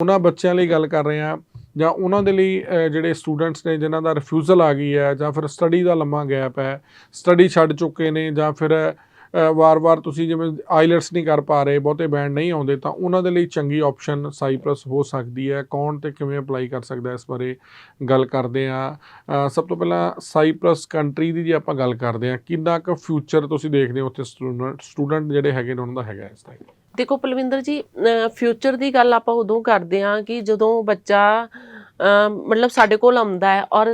ਉਹਨਾਂ ਬੱਚਿਆਂ ਲਈ ਗੱਲ ਕਰ ਰਹੇ ਹਾਂ ਜਾਂ ਉਹਨਾਂ ਦੇ ਲਈ ਜਿਹੜੇ ਸਟੂਡੈਂਟਸ ਨੇ ਜਿਨ੍ਹਾਂ ਦਾ ਰਿਫਿਊਜ਼ਲ ਆ ਗਈ ਹੈ ਜਾਂ ਫਿਰ ਸਟੱਡੀ ਦਾ ਲੰਮਾ ਗੈਪ ਹੈ ਸਟੱਡੀ ਛੱਡ ਚੁੱਕੇ ਨੇ ਜਾਂ ਫਿਰ ਵਾਰ-ਵਾਰ ਤੁਸੀਂ ਜਿਵੇਂ ਆਈਲੈਟਸ ਨਹੀਂ ਕਰ ਪਾ ਰਹੇ, ਬਹੁਤੇ ਬੈਂਡ ਨਹੀਂ ਆਉਂਦੇ, ਤਾਂ ਉਹਨਾਂ ਦੇ ਲਈ ਚੰਗੀ ਆਪਸ਼ਨ ਸਾਈਪ੍ਰਸ ਹੋ ਸਕਦੀ ਹੈ। ਕੌਣ ਤੇ ਕਿਵੇਂ ਅਪਲਾਈ ਕਰ ਸਕਦਾ ਇਸ ਬਾਰੇ ਗੱਲ ਕਰਦੇ ਆ ਸਭ ਤੋਂ ਪਹਿਲਾਂ ਸਾਈਪ੍ਰਸ ਕੰਟਰੀ ਦੀ ਜੇ ਆਪਾਂ ਗੱਲ ਕਰਦੇ ਆ ਕਿੰਨਾ ਕੁ ਫਿਊਚਰ ਤੁਸੀਂ ਦੇਖਦੇ ਹੋ ਉੱਥੇ ਸਟੂਡੈਂਟ ਸਟੂਡੈਂਟ ਜਿਹੜੇ ਹੈਗੇ ਨੇ, ਉਹਨਾਂ ਦਾ ਹੈਗਾ ਇਸ ਟਾਈਮ ਦੇਖੋ ਪਲਵਿੰਦਰ ਜੀ ਫਿਊਚਰ ਦੀ ਗੱਲ ਆਪਾਂ ਉਦੋਂ ਕਰਦੇ ਹਾਂ ਕਿ ਜਦੋਂ ਬੱਚਾ ਮਤਲਬ ਸਾਡੇ ਕੋਲ ਆਉਂਦਾ ਹੈ ਔਰ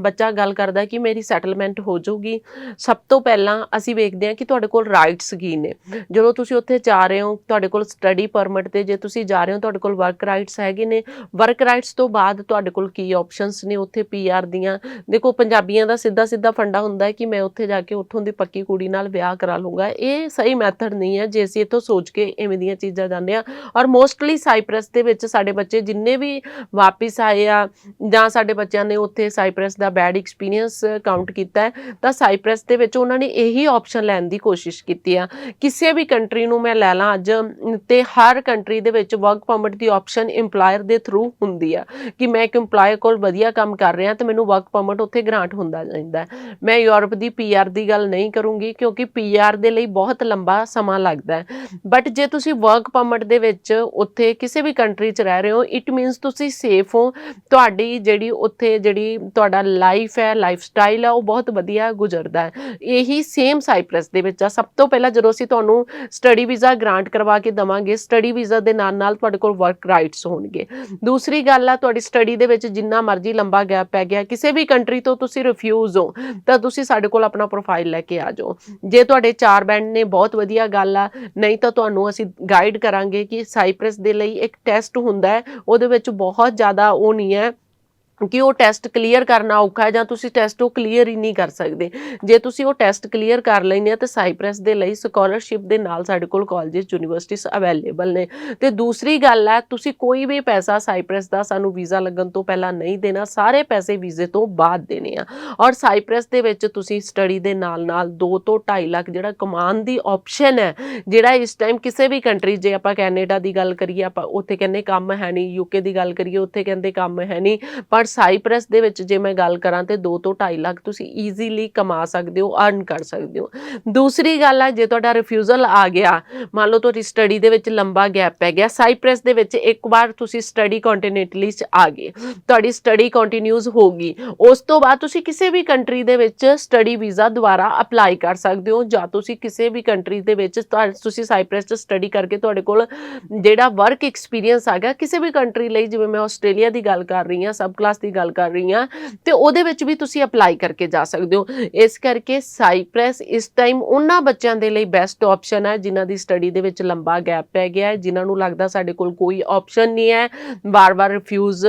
ਬੱਚਾ ਗੱਲ ਕਰਦਾ ਕਿ ਮੇਰੀ ਸੈਟਲਮੈਂਟ ਹੋ ਜਾਊਗੀ। ਸਭ ਤੋਂ ਪਹਿਲਾਂ ਅਸੀਂ ਵੇਖਦੇ ਹਾਂ ਕਿ ਤੁਹਾਡੇ ਕੋਲ ਰਾਈਟਸ ਕੀ ਨੇ। ਜਦੋਂ ਤੁਸੀਂ ਉੱਥੇ ਜਾ ਰਹੇ ਹੋ, ਤੁਹਾਡੇ ਕੋਲ ਸਟੱਡੀ ਪਰਮਿਟ ਤੇ ਜੇ ਤੁਸੀਂ ਜਾ ਰਹੇ ਹੋ, ਤੁਹਾਡੇ ਕੋਲ ਵਰਕ ਰਾਈਟਸ ਹੈਗੇ ਨੇ। ਵਰਕ ਰਾਈਟਸ ਤੋਂ ਬਾਅਦ ਤੁਹਾਡੇ ਕੋਲ ਕੀ ਆਪਸ਼ਨਸ ਨੇ ਉੱਥੇ ਪੀਆਰ ਦੀਆਂ? ਦੇਖੋ, ਪੰਜਾਬੀਆਂ ਦਾ ਸਿੱਧਾ ਸਿੱਧਾ ਫੰਡਾ ਹੁੰਦਾ ਹੈ ਕਿ ਮੈਂ ਉੱਥੇ ਜਾ ਕੇ ਉੱਥੋਂ ਦੀ ਪੱਕੀ ਕੁੜੀ ਨਾਲ ਵਿਆਹ ਕਰਾ ਲੂੰਗਾ ਇਹ ਸਹੀ ਮੈਥਡ ਨਹੀਂ ਹੈ, ਜੇ ਅਸੀਂ ਇੱਥੋਂ ਸੋਚ ਕੇ ਐਵੇਂ ਦੀਆਂ ਚੀਜ਼ਾਂ ਜਾਂਦੇ ਆ ਔਰ ਮੋਸਟਲੀ ਸਾਈਪ੍ਰਸ ਦੇ ਵਿੱਚ ਸਾਡੇ ਬੱਚੇ ਜਿੰਨੇ ਵੀ ਵਾਪਿਸ ਆਏ ਆ ਜਾਂ ਸਾਡੇ ਬੱਚਿਆਂ ਨੇ ਉੱਥੇ ਸਾਈਪ੍ਰਸ ਦਾ ਬੈਡ ਐਕਸਪੀਰੀਅੰਸ ਕਾਊਂਟ ਕੀਤਾ ਤਾਂ ਸਾਈਪ੍ਰਸ ਦੇ ਵਿੱਚ ਉਹਨਾਂ ਨੇ ਇਹੀ ਆਪਸ਼ਨ ਲੈਣ ਦੀ ਕੋਸ਼ਿਸ਼ ਕੀਤੀ ਆ। ਕਿਸੇ ਵੀ ਕੰਟਰੀ ਨੂੰ ਮੈਂ ਲੈ ਲਾਂ ਅੱਜ ਅਮ, ਤੇ ਹਰ ਕੰਟਰੀ ਦੇ ਵਿੱਚ ਵਰਕ ਪਰਮਿਟ ਦੀ ਆਪਸ਼ਨ EMPLOYER ਦੇ ਥਰੂ ਹੁੰਦੀ ਆ ਕਿ ਮੈਂ ਇੱਕ EMPLOYER ਕੋਲ ਵਧੀਆ ਕੰਮ ਕਰ ਰਿਹਾ ਤੇ ਮੈਨੂੰ ਵਰਕ ਪਰਮਿਟ ਉੱਥੇ ਗ੍ਰਾਂਟ ਹੁੰਦਾ ਜਾਂਦਾ ਮੈਂ ਯੂਰਪ ਦੀ ਪੀਆਰ ਦੀ ਗੱਲ ਨਹੀਂ ਕਰੂੰਗੀ ਕਿਉਂਕਿ ਪੀਆਰ ਦੇ ਲਈ ਬਹੁਤ ਲੰਬਾ ਸਮਾਂ ਲੱਗਦਾ ਹੈ। ਬਟ ਜੇ ਤੁਸੀਂ ਵਰਕ ਪਰਮਿਟ ਦੇ ਵਿੱਚ ਉੱਥੇ ਕਿਸੇ ਵੀ ਕੰਟਰੀ 'ਚ ਰਹਿ ਰਹੇ ਹੋ ਇਟ ਮੀਨਸ ਤੁਸੀਂ ਸੇਫ ਹੋ ਤੁਹਾਡੀ ਜਿਹੜੀ ਉੱਥੇ ਜਿਹੜੀ ਤੁਹਾਡਾ ਲਾਈਫ ਹੈ ਲਾਈਫ ਸਟਾਈਲ ਹੈ ਉਹ ਬਹੁਤ ਵਧੀਆ ਗੁਜ਼ਰਦਾ ਹੈ। ਇਹੀ ਸੇਮ ਸਾਈਪ੍ਰਸ ਦੇ ਵਿੱਚ ਆ। ਸਭ ਤੋਂ ਪਹਿਲਾਂ ਜਦੋਂ ਅਸੀਂ ਤੁਹਾਨੂੰ ਸਟੱਡੀ ਵੀਜ਼ਾ ਗ੍ਰਾਂਟ ਕਰਵਾ ਕੇ ਦਵਾਂਗੇ ਸਟੱਡੀ ਵੀਜ਼ਾ ਦੇ ਨਾਲ ਨਾਲ ਤੁਹਾਡੇ ਕੋਲ ਵਰਕ ਰਾਈਟਸ ਹੋਣਗੇ। ਦੂਸਰੀ ਗੱਲ ਆ, ਤੁਹਾਡੀ ਸਟੱਡੀ ਦੇ ਵਿੱਚ ਜਿੰਨਾ ਮਰਜ਼ੀ ਲੰਬਾ ਗੈਪ ਪੈ ਗਿਆ, ਕਿਸੇ ਵੀ ਕੰਟਰੀ ਤੋਂ ਤੁਸੀਂ ਰਿਫਿਊਜ਼ ਹੋ, ਤਾਂ ਤੁਸੀਂ ਸਾਡੇ ਕੋਲ ਆਪਣਾ ਪ੍ਰੋਫਾਈਲ ਲੈ ਕੇ ਆ ਜਾਓ। ਜੇ ਤੁਹਾਡੇ ਚਾਰ ਬੈਂਡ ਨੇ, ਬਹੁਤ ਵਧੀਆ ਗੱਲ ਆ। ਨਹੀਂ ਤਾਂ ਤੁਹਾਨੂੰ ਅਸੀਂ ਗਾਈਡ ਕਰਾਂਗੇ ਕਿ ਸਾਈਪ੍ਰਸ ਦੇ ਲਈ ਇੱਕ ਟੈਸਟ ਹੁੰਦਾ ਹੈ, ਉਹਦੇ ਵਿੱਚ ਬਹੁਤ ਜ਼ਿਆਦਾ ਉਹ ਨਹੀਂ ਹੈ ਕਿ ਉਹ ਟੈਸਟ ਕਲੀਅਰ ਕਰਨਾ ਔਖਾ ਹੈ ਜਾਂ ਤੁਸੀਂ ਟੈਸਟ ਉਹ ਕਲੀਅਰ ਹੀ ਨਹੀਂ ਕਰ ਸਕਦੇ। ਜੇ ਤੁਸੀਂ ਉਹ ਟੈਸਟ ਕਲੀਅਰ ਕਰ ਲੈਂਦੇ ਆ ਤਾਂ ਸਾਈਪ੍ਰਸ ਦੇ ਲਈ ਸਕਾਲਰਸ਼ਿਪ ਦੇ ਨਾਲ ਸਾਡੇ ਕੋਲ ਕਾਲਜਸ ਯੂਨੀਵਰਸਿਟੀਜ਼ ਅਵੇਲੇਬਲ ਨੇ। ਤੇ ਦੂਸਰੀ ਗੱਲ ਹੈ, ਤੁਸੀਂ ਕੋਈ ਵੀ ਪੈਸਾ ਸਾਈਪ੍ਰਸ ਦਾ ਸਾਨੂੰ ਵੀਜ਼ਾ ਲੱਗਣ ਤੋਂ ਪਹਿਲਾਂ ਨਹੀਂ ਦੇਣਾ, ਸਾਰੇ ਪੈਸੇ ਵੀਜ਼ੇ ਤੋਂ ਬਾਅਦ ਦੇਣੇ ਆ। ਔਰ ਸਾਈਪ੍ਰਸ ਦੇ ਵਿੱਚ ਤੁਸੀਂ ਸਟੱਡੀ ਦੇ ਨਾਲ ਨਾਲ 2 ਤੋਂ 2.5 ਲੱਖ ਜਿਹੜਾ ਕਮਾਉਣ ਦੀ ਆਪਸ਼ਨ ਹੈ, ਜਿਹੜਾ ਇਸ ਟਾਈਮ ਕਿਸੇ ਵੀ ਕੰਟਰੀ ਜੇ ਆਪਾਂ ਕੈਨੇਡਾ ਦੀ ਗੱਲ ਕਰੀਏ, ਆਪਾਂ ਉੱਥੇ ਕਹਿੰਦੇ ਕੰਮ ਹੈ ਨਹੀਂ ਯੂਕੇ ਦੀ ਗੱਲ ਕਰੀਏ, ਉੱਥੇ ਕਹਿੰਦੇ ਕੰਮ ਹੈ ਨਹੀਂ, ਪਰ ਸਾਈਪ੍ਰਸ ਦੇ ਵਿੱਚ ਜੇ ਮੈਂ ਗੱਲ ਕਰਾਂ ਤੇ 2 ਤੋਂ 2.5 ਲੱਖ ਤੁਸੀਂ ਈਜ਼ੀਲੀ ਕਮਾ ਸਕਦੇ ਹੋ ਅਰਨ ਕਰ ਸਕਦੇ ਹੋ। ਦੂਸਰੀ ਗੱਲ ਹੈ ਜੇ ਤੁਹਾਡਾ ਰਿਫਿਊਜ਼ਲ ਆ ਗਿਆ, ਮੰਨ ਲਓ ਤੁਹਾਡੀ ਸਟੱਡੀ ਦੇ ਵਿੱਚ ਲੰਬਾ ਗੈਪ ਪੈ ਗਿਆ, ਸਾਈਪ੍ਰਸ ਦੇ ਵਿੱਚ ਇੱਕ ਵਾਰ ਤੁਸੀਂ ਸਟੱਡੀ ਕੰਟੀਨੈਂਟਲੀ ਚ ਆ ਗਏ, ਤੁਹਾਡੀ ਸਟੱਡੀ ਕੰਟੀਨਿਊਸ ਹੋਗੀ ਉਸ ਤੋਂ ਬਾਅਦ ਤੁਸੀਂ ਕਿਸੇ ਵੀ ਕੰਟਰੀ ਦੇ ਵਿੱਚ ਸਟੱਡੀ ਵੀਜ਼ਾ ਦੁਬਾਰਾ ਅਪਲਾਈ ਕਰ ਸਕਦੇ ਹੋ, ਜਾਂ ਤੁਸੀਂ ਕਿਸੇ ਵੀ ਕੰਟਰੀ ਦੇ ਵਿੱਚ ਤੁਹਾ- ਤੁਸੀਂ ਸਾਈਪ੍ਰਸ ਚ ਸਟੱਡੀ ਕਰਕੇ ਤੁਹਾਡੇ ਕੋਲ ਜਿਹੜਾ ਵਰਕ ਐਕਸਪੀਰੀਅੰਸ ਆ ਗਿਆ, ਕਿਸੇ ਵੀ ਕੰਟਰੀ ਲਈ, ਜਿਵੇਂ ਮੈਂ ਆਸਟ੍ਰੇਲੀਆ ਦੀ ਗੱਲ ਕਰ ਰਹੀ ਹਾਂ ਸਬ ਕਲਾਸ ਦੀ ਗੱਲ ਕਰ ਰਹੀ ਹਾਂ ਤੇ ਉਹਦੇ ਵਿੱਚ ਵੀ ਤੁਸੀਂ ਅਪਲਾਈ ਕਰਕੇ ਜਾ ਸਕਦੇ ਹੋ। ਇਸ ਕਰਕੇ ਸਾਈਪ੍ਰੈਸ ਇਸ ਟਾਈਮ ਉਹਨਾਂ ਬੱਚਿਆਂ ਦੇ ਲਈ ਬੈਸਟ ਆਪਸ਼ਨ ਹੈ, ਜਿਨ੍ਹਾਂ ਦੀ ਸਟੱਡੀ ਦੇ ਵਿੱਚ ਲੰਬਾ ਗੈਪ ਪੈ ਗਿਆ ਹੈ, ਜਿਨ੍ਹਾਂ ਨੂੰ ਲੱਗਦਾ ਸਾਡੇ ਕੋਲ ਕੋਈ ਆਪਸ਼ਨ ਨਹੀਂ ਹੈ। ਵਾਰ-ਵਾਰ ਰਿਫਿਊਜ਼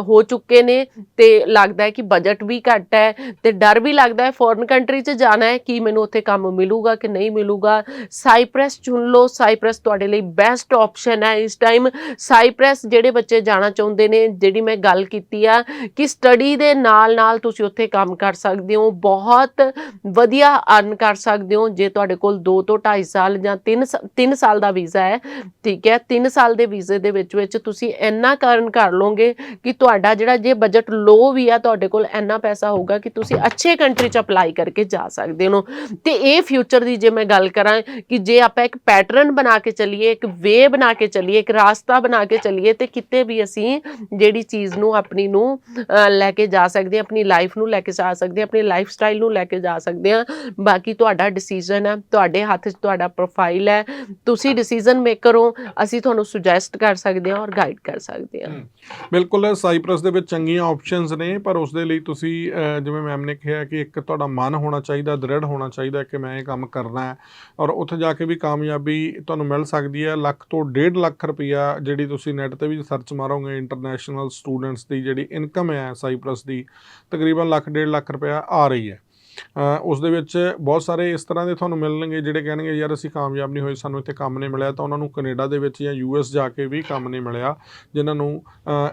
ਹੋ ਚੁੱਕੇ ਨੇ ਤੇ ਲੱਗਦਾ ਹੈ ਕਿ ਬਜਟ ਵੀ ਘੱਟ ਹੈ ਤੇ ਡਰ ਵੀ ਲੱਗਦਾ ਹੈ ਫੋਰਨ ਕੰਟਰੀ 'ਚ ਜਾਣਾ ਹੈ ਕਿ ਮੈਨੂੰ ਉੱਥੇ ਕੰਮ ਮਿਲੂਗਾ ਕਿ ਨਹੀਂ ਮਿਲੂਗਾ। ਸਾਈਪ੍ਰੈਸ ਚੁਣ ਲਓ ਸਾਈਪ੍ਰੈਸ ਤੁਹਾਡੇ ਲਈ ਬੈਸਟ ਆਪਸ਼ਨ ਹੈ ਇਸ ਟਾਈਮ ਸਾਈਪ੍ਰੈਸ ਜਿਹੜੇ ਬੱਚੇ ਜਾਣਾ ਚਾਹੁੰਦੇ ਨੇ, ਜਿਹੜੀ ਮੈਂ ਗੱਲ ਕੀਤੀ ਆ ਕਿ ਸਟੱਡੀ ਦੇ ਨਾਲ ਨਾਲ ਤੁਸੀਂ ਉੱਥੇ ਕੰਮ ਕਰ ਸਕਦੇ ਹੋ, ਬਹੁਤ ਵਧੀਆ ਅਰਨ ਕਰ ਸਕਦੇ ਹੋ, ਜੇ ਤੁਹਾਡੇ ਕੋਲ 2 ਤੋਂ 2.5 ਸਾਲ ਜਾਂ 3 3 ਸਾਲ ਦਾ ਵੀਜ਼ਾ ਹੈ, ਠੀਕ ਹੈ 3 ਸਾਲ ਦੇ ਵੀਜ਼ੇ ਦੇ ਵਿੱਚ ਵਿੱਚ ਤੁਸੀਂ ਇੰਨਾ ਕਰਨ ਕਰ ਲਓਗੇ ਕਿ ਤੁਹਾਡਾ ਜਿਹੜਾ ਜੇ ਬਜਟ ਲੋ ਵੀ ਆ, ਤੁਹਾਡੇ ਕੋਲ ਇੰਨਾ ਪੈਸਾ ਹੋਊਗਾ ਕਿ ਤੁਸੀਂ ਅੱਛੇ ਕੰਟਰੀ 'ਚ ਅਪਲਾਈ ਕਰਕੇ ਜਾ ਸਕਦੇ ਹੋ। ਤੇ ਇਹ ਫਿਊਚਰ ਦੀ ਜੇ ਮੈਂ ਗੱਲ ਕਰਾਂ ਕਿ ਜੇ ਆਪਾਂ ਇੱਕ ਪੈਟਰਨ ਬਣਾ ਕੇ ਚੱਲੀਏ, ਇੱਕ ਵੇ ਬਣਾ ਕੇ ਚੱਲੀਏ, ਇੱਕ ਰਾਸਤਾ ਬਣਾ ਕੇ ਚੱਲੀਏ, ਤੇ ਕਿਤੇ ਵੀ ਅਸੀਂ ਜਿਹੜੀ ਚੀਜ਼ ਨੂੰ ਆਪਣੀ ਨੂੰ ਲੈ ਕੇ ਜਾ ਸਕਦੇ ਹਾਂ ਆਪਣੀ ਲਾਈਫ ਨੂੰ ਲੈ ਕੇ ਜਾ ਸਕਦੇ ਹਾਂ ਆਪਣੀ ਲਾਈਫ ਸਟਾਈਲ ਨੂੰ ਲੈ ਕੇ ਜਾ ਸਕਦੇ ਹਾਂ। ਬਾਕੀ ਤੁਹਾਡਾ ਡਿਸੀਜਨ ਹੈ ਤੁਹਾਡੇ ਹੱਥ 'ਚ ਤੁਹਾਡਾ ਪ੍ਰੋਫਾਈਲ ਹੈ। ਤੁਸੀਂ ਡਿਸੀਜਨ ਮੇਕਰ ਹੋ ਅਸੀਂ ਤੁਹਾਨੂੰ ਸੁਜੈਸਟ ਕਰ ਸਕਦੇ ਹਾਂ ਔਰ ਗਾਈਡ ਕਰ ਸਕਦੇ ਹਾਂ। ਬਿਲਕੁਲ, ਸਾਈਪ੍ਰਸ ਦੇ ਵਿੱਚ ਚੰਗੀਆਂ ਆਪਸ਼ਨਸ ਨੇ, ਪਰ ਉਸ ਦੇ ਲਈ ਤੁਸੀਂ ਜਿਵੇਂ ਮੈਮ ਨੇ ਕਿਹਾ ਕਿ ਇੱਕ ਤੁਹਾਡਾ ਮਨ ਹੋਣਾ ਚਾਹੀਦਾ, ਦ੍ਰਿੜ ਹੋਣਾ ਚਾਹੀਦਾ ਕਿ ਮੈਂ ਇਹ ਕੰਮ ਕਰਨਾ ਹੈ ਔਰ ਉੱਥੇ ਜਾ ਕੇ ਵੀ ਕਾਮਯਾਬੀ ਤੁਹਾਨੂੰ ਮਿਲ ਸਕਦੀ ਹੈ। ਲੱਖ ਤੋਂ ਡੇਢ ਲੱਖ ਰੁਪਈਆ ਜਿਹੜੀ ਤੁਸੀਂ ਨੈਟ ਤੇ ਵੀ ਸਰਚ ਮਾਰੋਗੇ ਇੰਟਰਨੈਸ਼ਨਲ ਸਟੂਡੈਂਟਸ ਦੀ ਜਿਹੜੀ ਇਨਕਮ ਹੈ ਸਾਈਪ੍ਰਸ ਦੀ, ਤਕਰੀਬਨ ਲੱਖ, ਡੇਢ ਲੱਖ ਰੁਪਇਆ ਆ ਰਹੀ ਹੈ। ਉਸ ਦੇ ਵਿੱਚ ਬਹੁਤ ਸਾਰੇ ਇਸ ਤਰ੍ਹਾਂ ਦੇ ਤੁਹਾਨੂੰ ਮਿਲਣਗੇ ਜਿਹੜੇ ਕਹਿਣਗੇ, ਯਾਰ ਅਸੀਂ ਕਾਮਯਾਬ ਨਹੀਂ ਹੋਏ, ਸਾਨੂੰ ਇੱਥੇ ਕੰਮ ਨਹੀਂ ਮਿਲਿਆ। ਤਾਂ ਉਹਨਾਂ ਨੂੰ ਕੈਨੇਡਾ ਦੇ ਵਿੱਚ ਜਾਂ ਯੂਐਸ ਜਾ ਕੇ ਵੀ ਕੰਮ ਨਹੀਂ ਮਿਲਿਆ, ਜਿਨ੍ਹਾਂ ਨੂੰ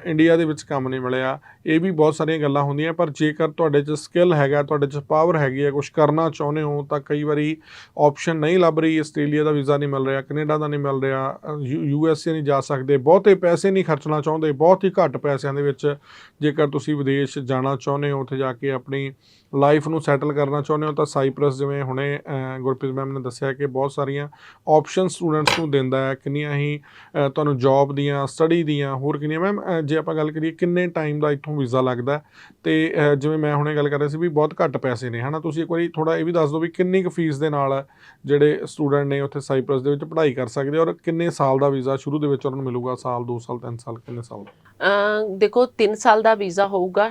ਇੰਡੀਆ ਦੇ ਵਿੱਚ ਕੰਮ ਨਹੀਂ ਮਿਲਿਆ। ਇਹ ਵੀ ਬਹੁਤ ਸਾਰੀਆਂ ਗੱਲਾਂ ਹੁੰਦੀਆਂ, ਪਰ ਜੇਕਰ ਤੁਹਾਡੇ 'ਚ ਸਕਿੱਲ ਹੈਗਾ, ਤੁਹਾਡੇ 'ਚ ਪਾਵਰ ਹੈਗੀ ਹੈ ਕੁਝ ਕਰਨਾ ਚਾਹੁੰਦੇ ਹੋ, ਤਾਂ ਕਈ ਵਾਰੀ ਆਪਸ਼ਨ ਨਹੀਂ ਲੱਭ ਰਹੀ, ਆਸਟ੍ਰੇਲੀਆ ਦਾ ਵੀਜ਼ਾ ਨਹੀਂ ਮਿਲ ਰਿਹਾ, ਕੈਨੇਡਾ ਦਾ ਨਹੀਂ ਮਿਲ ਰਿਹਾ ਯੂ ਐਸ ਏ ਨਹੀਂ ਜਾ ਸਕਦੇ, ਬਹੁਤੇ ਪੈਸੇ ਨਹੀਂ ਖਰਚਣਾ ਚਾਹੁੰਦੇ, ਬਹੁਤ ਹੀ ਘੱਟ ਪੈਸਿਆਂ ਦੇ ਵਿੱਚ ਜੇਕਰ ਤੁਸੀਂ ਵਿਦੇਸ਼ ਜਾਣਾ ਚਾਹੁੰਦੇ ਹੋ, ਉੱਥੇ ਜਾ ਕੇ ਆਪਣੀ ਲਾਈਫ ਨੂੰ ਸੈਟਲ ਗੱਲ ਕਰਨਾ ਚਾਹੁੰਦੇ ਹੋ ਤਾਂ ਸਾਈਪ੍ਰਸ ਜਿਵੇਂ ਹੁਣੇ ਗੁਰਪ੍ਰੀਤ ਮੈਮ ਨੇ ਦੱਸਿਆ ਕਿ ਬਹੁਤ ਸਾਰੀਆਂ ਆਪਸ਼ਨ ਸਟੂਡੈਂਟਸ ਨੂੰ ਦਿੰਦਾ ਹੈ, ਕਿੰਨੀਆਂ ਹੀ ਤੁਹਾਨੂੰ ਜੌਬ ਦੀਆਂ ਸਟੱਡੀ ਦੀਆਂ, ਹੋਰ ਕਿੰਨੀਆਂ। ਮੈਮ ਜੇ ਆਪਾਂ ਗੱਲ ਕਰੀਏ ਕਿੰਨੇ ਟਾਈਮ ਦਾ ਇੱਥੋਂ ਵੀਜ਼ਾ ਲੱਗਦਾ ਹੈ, ਤੇ ਜਿਵੇਂ ਮੈਂ ਹੁਣੇ ਗੱਲ ਕਰ ਰਿਹਾ ਸੀ ਵੀ ਬਹੁਤ ਘੱਟ ਪੈਸੇ ਨੇ, ਹਨਾ? ਤੁਸੀਂ ਇੱਕ ਵਾਰੀ ਥੋੜਾ ਇਹ ਵੀ ਦੱਸ ਦਿਓ ਵੀ ਕਿੰਨੀ ਕੁ ਫੀਸ ਦੇ ਨਾਲ ਜਿਹੜੇ ਸਟੂਡੈਂਟ ਨੇ ਉੱਥੇ ਸਾਈਪ੍ਰਸ ਦੇ ਵਿੱਚ ਪੜ੍ਹਾਈ ਕਰ ਸਕਦੇ ਔਰ ਕਿੰਨੇ ਸਾਲ ਦਾ ਵੀਜ਼ਾ ਸ਼ੁਰੂ ਦੇ ਵਿੱਚ ਉਹਨਾਂ ਨੂੰ ਮਿਲੂਗਾ? ਸਾਲ 2 ਸਾਲ 3 ਸਾਲ, ਕਿੰਨੇ ਸਾਲ? ਅਮ ਦੇਖੋ 3 ਸਾਲ ਦਾ ਵੀਜ਼ਾ ਹੋਊਗਾ।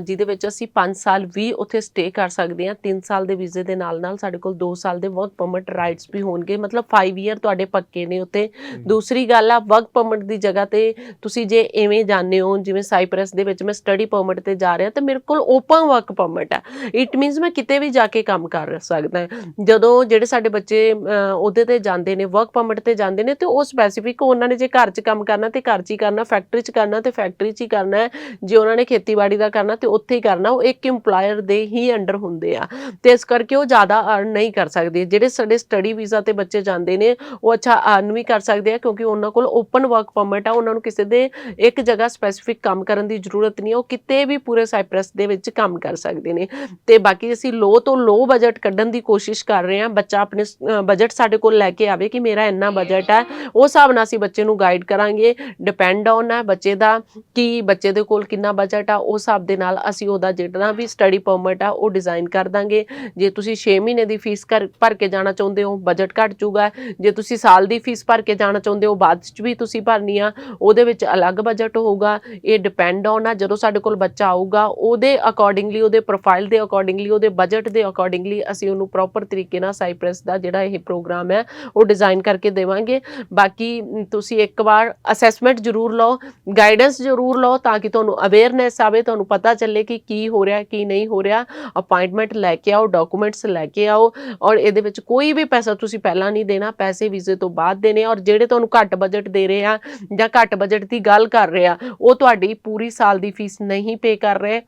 ਜਿਹਦੇ ਵਿੱਚ ਅਸੀਂ 5 ਸਾਲ ਵੀ ਉੱਥੇ ਸਟੇ ਕਰ ਸਕਦੇ ਹਾਂ। 3 ਸਾਲ ਦੇ ਵੀਜ਼ੇ ਦੇ ਨਾਲ ਨਾਲ ਸਾਡੇ ਕੋਲ 2 ਸਾਲ ਦੇ ਵਰਕ ਪਰਮਿਟ ਰਾਈਟਸ ਵੀ ਹੋਣਗੇ। ਮਤਲਬ 5 ਇਅਰ ਤੁਹਾਡੇ ਪੱਕੇ ਨੇ ਉੱਤੇ ਦੂਸਰੀ ਗੱਲ ਆ ਵਰਕ ਪਰਮਿਟ ਦੀ ਜਗ੍ਹਾ ਤੇ ਤੁਸੀਂ ਜੇ ਐਵੇਂ ਜਾਂਦੇ ਹੋ ਜਿਵੇਂ ਸਾਈਪ੍ਰਸ ਦੇ ਵਿੱਚ ਮੈਂ ਸਟੱਡੀ ਪਰਮਿਟ ਤੇ ਜਾ ਰਿਹਾ ਤਾਂ ਮੇਰੇ ਕੋਲ ਓਪਨ ਵਰਕ ਪਰਮਿਟ ਹੈ ਇਟ ਮੀਨਸ ਮੈਂ ਕਿਤੇ ਵੀ ਜਾ ਕੇ ਕੰਮ ਕਰ ਸਕਦਾ ਜਦੋਂ ਜਿਹੜੇ ਸਾਡੇ ਬੱਚੇ ਉਹਦੇ ਤੇ ਜਾਂਦੇ ਨੇ ਵਰਕ ਪਰਮਿਟ ਤੇ ਜਾਂਦੇ ਨੇ ਤੇ ਉਹ ਸਪੈਸੀਫਿਕ ਉਹਨਾਂ ਨੇ ਜੇ ਘਰ 'ਚ ਕੰਮ ਕਰਨਾ ਤੇ ਘਰ 'ਚ ਹੀ ਕਰਨਾ ਫੈਕਟਰੀ 'ਚ ਕਰਨਾ ਤੇ ਫੈਕਟਰੀ 'ਚ ਹੀ ਕਰਨਾ ਹੈ। ਜੇ ਉਹਨਾਂ ਨੇ ਖੇਤੀਬਾੜੀ ਦਾ ਕਰਨਾ ਤੇ ਉੱਥੇ ਹੀ ਕਰਨਾ, ਉਹ ਇੱਕ EMPLOYER ਦੇ ਹੀ ਅੰਡਰ ਹੁੰਦੇ ਆ। ਤੇ ਇਸ ਕਰਕੇ ਉਹ ਜ਼ਿਆਦਾ ਅਰਨ ਨਹੀਂ ਕਰ ਸਕਦੇ ਜਿਹੜੇ ਸਾਡੇ ਸਟੱਡੀ ਵੀਜ਼ਾ ਤੇ ਬੱਚੇ ਜਾਂਦੇ ਨੇ, ਉਹ ਅੱਛਾ ਅਰਨ ਵੀ ਕਰ ਸਕਦੇ ਆ, ਕਿਉਂਕਿ ਉਹਨਾਂ ਕੋਲ ਓਪਨ ਵਰਕ ਪਰਮਿਟ ਆ। ਉਹਨਾਂ ਨੂੰ ਕਿਸੇ ਦੇ ਇੱਕ ਜਗ੍ਹਾ ਸਪੈਸੀਫਿਕ ਕੰਮ ਕਰਨ ਦੀ ਜ਼ਰੂਰਤ ਨਹੀਂ, ਉਹ ਕਿਤੇ ਵੀ ਪੂਰੇ ਸਾਈਪ੍ਰਸ ਦੇ ਵਿੱਚ ਕੰਮ ਕਰ ਸਕਦੇ ਨੇ। ਤੇ ਬਾਕੀ ਅਸੀਂ ਲੋ ਤੋਂ ਲੋ ਬਜਟ ਕੱਢਣ ਦੀ ਕੋਸ਼ਿਸ਼ ਕਰ ਰਹੇ ਹਾਂ। ਬੱਚਾ ਆਪਣੇ ਬਜਟ ਸਾਡੇ ਕੋਲ ਲੈ ਕੇ ਆਵੇ ਕਿ ਮੇਰਾ ਇੰਨਾ ਬਜਟ ਹੈ ਉਸ ਹਿਸਾਬ ਨਾਲ ਅਸੀਂ ਬੱਚੇ ਨੂੰ ਗਾਈਡ ਕਰਾਂਗੇ। ਡਿਪੈਂਡ ਔਨ ਹੈ ਬੱਚੇ ਦਾ ਕਿ ਬੱਚੇ ਦੇ ਕੋਲ ਕਿੰਨਾ ਬਜਟ ਆ, ਉਸ ਹਿਸਾਬ ਦੇ ਨਾਲ ਅਸੀਂ ਉਹਦਾ ਜਿਹੜਾ ਵੀ ਸਟੱਡੀ ਪਰਮਿਟ ਆ, ਉਹ ਡਿਜ਼ਾਈਨ ਕਰ ਦਾਂਗੇ। ਜੇ ਤੁਸੀਂ 6 ਮਹੀਨੇ ਦੀ ਫੀਸ ਕਰ, ਭਰ ਕੇ ਜਾਣਾ ਚਾਹੁੰਦੇ ਹੋ ਬਜਟ ਘਟ ਜਾਊਗਾ। ਜੇ ਤੁਸੀਂ ਸਾਲ ਦੀ ਫੀਸ ਭਰ ਕੇ ਜਾਣਾ ਚਾਹੁੰਦੇ ਹੋ, ਬਾਅਦ ਚ ਵੀ ਤੁਸੀਂ ਭਰਨੀ ਆ, ਉਹਦੇ ਵਿੱਚ ਅਲੱਗ ਬਜਟ ਹੋਊਗਾ। ਇਹ ਡਿਪੈਂਡ ਔਨ ਆ, ਜਦੋਂ ਸਾਡੇ ਕੋਲ ਬੱਚਾ ਆਊਗਾ, ਉਹਦੇ ਅਕੋਰਡਿੰਗਲੀ ਉਹਦੇ ਪ੍ਰੋਫਾਈਲ ਦੇ ਅਕੋਰਡਿੰਗਲੀ ਉਹਦੇ ਬਜਟ ਦੇ ਅਕੋਰਡਿੰਗਲੀ ਅਸੀਂ ਉਹਨੂੰ ਪ੍ਰੋਪਰ ਤਰੀਕੇ ਨਾਲ ਸਾਈਪ੍ਰੈਸ ਦਾ ਜਿਹੜਾ ਇਹ ਪ੍ਰੋਗਰਾਮ ਹੈ ਉਹ ਡਿਜ਼ਾਈਨ ਕਰਕੇ ਦੇਵਾਂਗੇ। ਬਾਕੀ ਤੁਸੀਂ ਇੱਕ ਵਾਰ ਅਸੈਸਮੈਂਟ ਜ਼ਰੂਰ ਲਓ ਗਾਈਡ ਗਾਈਡੈਂਸ ਜ਼ਰੂਰ ਲਓ ਤਾਂ ਕਿ ਤੁਹਾਨੂੰ ਅਵੇਅਰਨੈਸ ਆਵੇ, ਤੁਹਾਨੂੰ ਪਤਾ ਚੱਲੇ ਕਿ ਕੀ ਹੋ ਰਿਹਾ, ਕੀ ਨਹੀਂ ਹੋ ਰਿਹਾ। ਅਪਾਇੰਟਮੈਂਟ ਲੈ ਕੇ ਆਓ ਡਾਕੂਮੈਂਟਸ ਲੈ ਕੇ ਆਓ ਔਰ ਇਹਦੇ ਵਿੱਚ ਕੋਈ ਵੀ ਪੈਸਾ ਤੁਸੀਂ ਪਹਿਲਾਂ ਨਹੀਂ ਦੇਣਾ, ਪੈਸੇ ਵੀਜ਼ੇ ਤੋਂ ਬਾਅਦ ਦੇਣੇ ਔਰ ਜਿਹੜੇ ਤੁਹਾਨੂੰ ਘੱਟ ਬਜਟ ਦੇ ਰਹੇ ਆ ਜਾਂ ਘੱਟ ਬਜਟ ਦੀ ਗੱਲ ਕਰ ਰਹੇ ਆ, ਉਹ ਤੁਹਾਡੀ ਪੂਰੀ ਸਾਲ ਦੀ ਫੀਸ ਨਹੀਂ ਪੇ ਕਰ ਰਹੇ।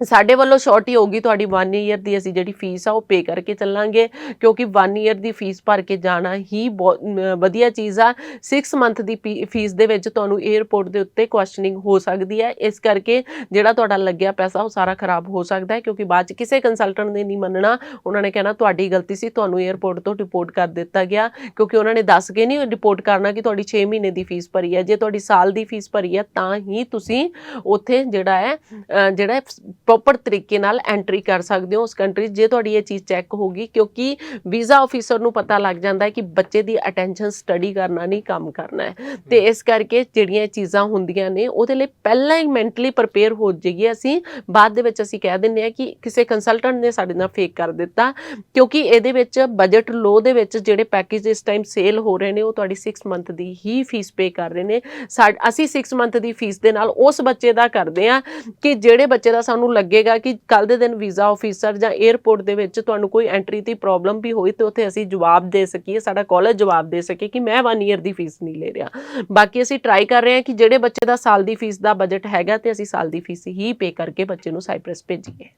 ਸਾਡੇ ਵੱਲੋਂ ਸ਼ੋਰਟੀ ਹੋਊਗੀ ਤੁਹਾਡੀ 1 ਈਅਰ ਦੀ ਅਸੀਂ ਜਿਹੜੀ ਫੀਸ ਆ ਉਹ ਪੇ ਕਰਕੇ ਚੱਲਾਂਗੇ, ਕਿਉਂਕਿ 1 ਈਅਰ ਦੀ ਫੀਸ ਭਰ ਕੇ ਜਾਣਾ ਹੀ ਬਹੁਤ ਵਧੀਆ ਚੀਜ਼ ਆ। 6 ਮੰਥ ਦੀ ਫੀਸ ਦੇ ਵਿੱਚ ਤੁਹਾਨੂੰ 에ਅਰਪੋਰਟ ਦੇ ਉੱਤੇ ਕੁਐਸਚਨਿੰਗ ਹੋ ਸਕਦੀ ਹੈ। ਇਸ ਕਰਕੇ ਜਿਹੜਾ ਤੁਹਾਡਾ ਲੱਗਿਆ ਪੈਸਾ ਉਹ ਸਾਰਾ ਖਰਾਬ ਹੋ ਸਕਦਾ ਹੈ, ਕਿਉਂਕਿ ਬਾਅਦ ਚ ਕਿਸੇ ਕੰਸਲਟੈਂਟ ਨੇ ਨਹੀਂ ਮੰਨਣਾ। ਉਹਨਾਂ ਨੇ ਕਹਿਣਾ, ਤੁਹਾਡੀ ਗਲਤੀ ਸੀ, ਤੁਹਾਨੂੰ 에ਅਰਪੋਰਟ ਤੋਂ ਰਿਪੋਰਟ ਕਰ ਦਿੱਤਾ ਗਿਆ। ਕਿਉਂਕਿ ਉਹਨਾਂ ਨੇ ਦੱਸ ਕੇ ਨਹੀਂ ਰਿਪੋਰਟ ਕਰਨਾ ਕਿ ਤੁਹਾਡੀ 6 ਮਹੀਨੇ ਦੀ ਫੀਸ ਭਰੀ ਹੈ। ਜੇ ਤੁਹਾਡੀ ਸਾਲ ਦੀ ਫੀਸ ਭਰੀ ਹੈ, ਤਾਂ ਹੀ ਤੁਸੀਂ ਉੱਥੇ ਜਿਹੜਾ ਹੈ ਜਿਹੜਾ ਪ੍ਰੋਪਰ ਤਰੀਕੇ ਨਾਲ ਐਂਟਰੀ ਕਰ ਸਕਦੇ ਹੋ ਉਸ ਕੰਟਰੀ ਜੇ ਤੁਹਾਡੀ ਇਹ ਚੀਜ਼ ਚੈੱਕ ਹੋਗੀ ਕਿਉਂਕਿ ਵੀਜ਼ਾ ਆਫੀਸਰ ਨੂੰ ਪਤਾ ਲੱਗ ਜਾਂਦਾ ਹੈ ਕਿ ਬੱਚੇ ਦੀ ਅਟੈਂਸ਼ਨ ਸਟੱਡੀ ਕਰਨਾ ਨਹੀਂ ਕੰਮ ਕਰਨਾ ਹੈ। ਤੇ ਇਸ ਕਰਕੇ ਜਿਹੜੀਆਂ ਚੀਜ਼ਾਂ ਹੁੰਦੀਆਂ ਨੇ ਉਹਦੇ ਲਈ ਪਹਿਲਾਂ ਹੀ ਮੈਂਟਲੀ ਪ੍ਰਪੇਅਰ ਹੋ ਜਾਈਏ ਅਸੀਂ। ਬਾਅਦ ਦੇ ਵਿੱਚ ਅਸੀਂ ਕਹਿ ਦਿੰਨੇ ਆ ਕਿ ਕਿਸੇ ਕੰਸਲਟੈਂਟ ਨੇ ਸਾਡੇ ਨਾਲ ਫੇਕ ਕਰ ਦਿੱਤਾ ਕਿਉਂਕਿ ਇਹਦੇ ਵਿੱਚ ਬਜਟ ਲੋ ਦੇ ਵਿੱਚ ਜਿਹੜੇ ਪੈਕੇਜ ਇਸ ਟਾਈਮ ਸੇਲ ਹੋ ਰਹੇ ਨੇ ਉਹ ਤੁਹਾਡੀ 6 ਮੰਥ ਦੀ ਹੀ ਫੀਸ ਪੇ ਕਰ ਰਹੇ ਨੇ। ਅਸੀਂ 6 ਮੰਥ ਦੀ ਫੀਸ ਦੇ ਨਾਲ ਉਸ ਬੱਚੇ ਦਾ ਕਰਦੇ ਆ ਕਿ ਜਿਹੜੇ ਬੱਚੇ ਦਾ ਸਾਨੂੰ ਲੱਗੇਗਾ ਕਿ ਕੱਲ ਦੇ ਦਿਨ ਵੀਜ਼ਾ ਆਫੀਸਰ ਜਾਂ 에ਅਰਪੋਰਟ ਦੇ ਵਿੱਚ ਤੁਹਾਨੂੰ ਕੋਈ ਐਂਟਰੀ ਦੀ ਪ੍ਰੋਬਲਮ ਵੀ ਹੋਈ ਤੇ ਉੱਥੇ ਅਸੀਂ ਜਵਾਬ ਦੇ ਸਕੀਏ, ਸਾਡਾ ਕਾਲਜ ਜਵਾਬ ਦੇ ਸਕੇ ਕਿ ਮੈਂ 1 ਈਅਰ ਦੀ ਫੀਸ ਨਹੀਂ ਲੈ ਰਿਹਾ। ਬਾਕੀ ਅਸੀਂ ਟਰਾਈ ਕਰ ਰਹੇ ਹਾਂ ਕਿ ਜਿਹੜੇ ਬੱਚੇ ਦਾ ਸਾਲ ਦੀ ਫੀਸ ਦਾ ਬਜਟ ਹੈਗਾ ਤੇ ਅਸੀਂ ਸਾਲ ਦੀ ਫੀਸ ਹੀ ਪੇ ਕਰਕੇ ਬੱਚੇ ਨੂੰ ਸਾਈਪ੍ਰਸ ਭੇਜੀਏ।